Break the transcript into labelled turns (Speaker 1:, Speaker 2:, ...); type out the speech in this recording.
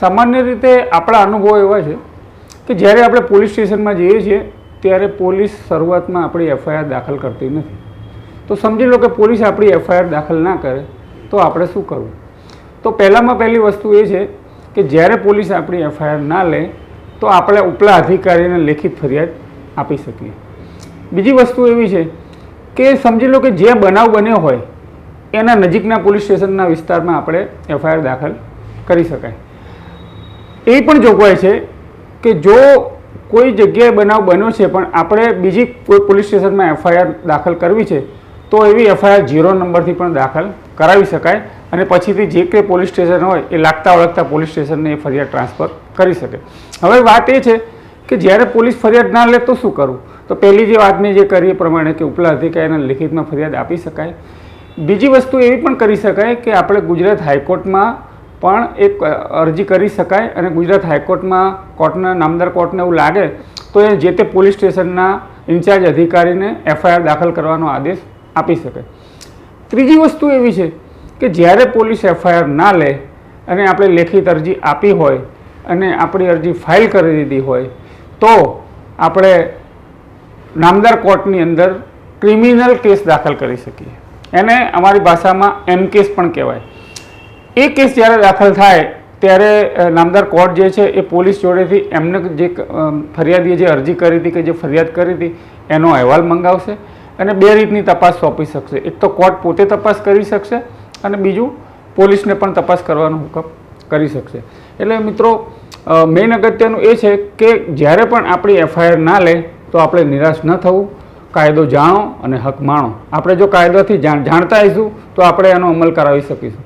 Speaker 1: સામાન્ય રીતે આપણા અનુભવો એવા છે કે જ્યારે આપણે પોલીસ સ્ટેશનમાં જઈએ છીએ, ત્યારે પોલીસ શરૂઆતમાં આપણી એફઆઈઆર દાખલ કરતી નથી. તો સમજી લો કે પોલીસ આપણી એફઆઈઆર દાખલ ના કરે, તો આપણે શું કરવું? તો પહેલાંમાં પહેલી વસ્તુ એ છે કે જ્યારે પોલીસ આપણી એફઆઈઆર ના લે, તો આપણે ઉપલા અધિકારીને લેખિત ફરિયાદ આપી શકીએ. બીજી વસ્તુ એવી છે કે સમજી લો કે જે બનાવ બન્યો હોય, એના નજીકના પોલીસ સ્ટેશનના વિસ્તારમાં આપણે એફઆઈઆર દાખલ કરી શકાય. એ પણ જોગવાઈ છે કે જો કોઈ જગ્યાએ બનાવ બન્યો છે, પણ આપણે બીજી કોઈ પોલીસ સ્ટેશનમાં એફઆઈઆર દાખલ કરવી છે, તો એવી એફઆઈઆર ઝીરો નંબરથી પણ દાખલ કરાવી શકાય અને પછીથી જે કંઈ પોલીસ સ્ટેશન હોય, એ લાગતા ઓળખતા પોલીસ સ્ટેશનને એ ફરિયાદ ટ્રાન્સફર કરી શકે. હવે વાત એ છે કે જ્યારે પોલીસ ફરિયાદ ના લે તો શું કરવું? તો પહેલી જે વાતની જે કરી પ્રમાણે કે ઉપલા અધિકારીને લિખિતમાં ફરિયાદ આપી શકાય. બીજી વસ્તુ એવી પણ કરી શકાય કે આપણે ગુજરાત હાઈકોર્ટમાં પણ એક અરજી કરી શકાય અને ગુજરાત હાઈકોર્ટમાં કોર્ટના નામદાર કોર્ટને એવું લાગે, તો એ જે તે પોલીસ સ્ટેશનના ઇન્ચાર્જ અધિકારીને એફઆઈઆર દાખલ કરવાનો આદેશ આપી શકે. ત્રીજી વસ્તુ એવી છે કે જ્યારે પોલીસ એફઆઈઆર ના લે અને આપણે લેખિત અરજી આપી હોય અને આપણી અરજી ફાઇલ કરી દીધી હોય, તો આપણે નામદાર કોર્ટની અંદર ક્રિમિનલ કેસ દાખલ કરી શકીએ. એને અમારી ભાષામાં એમ કેસ પણ કહેવાય. એ કેસ જ્યારે દાખલ થાય, ત્યારે નામદાર કોર્ટ જે છે, એ પોલીસ જોડેથી એમને જે ફરિયાદીએ જે અરજી કરી હતી કે જે ફરિયાદ કરી હતી, એનો અહેવાલ મંગાવશે અને બે રીતની તપાસ સોંપી શકશે. એક તો કોર્ટ પોતે તપાસ કરી શકશે અને બીજું પોલીસને પણ તપાસ કરવાનો હુકમ કરી શકશે. એટલે મિત્રો મેઇન અગત્યનું એ છે કે જ્યારે પણ આપણી એફઆઈઆર ના લે, તો આપણે નિરાશ ન થવું. કાયદો જાણો અને હક માણો. આપણે જો કાયદોથી જાણ, જાણતા આવીશું, તો આપણે એનો અમલ કરાવી શકીશું.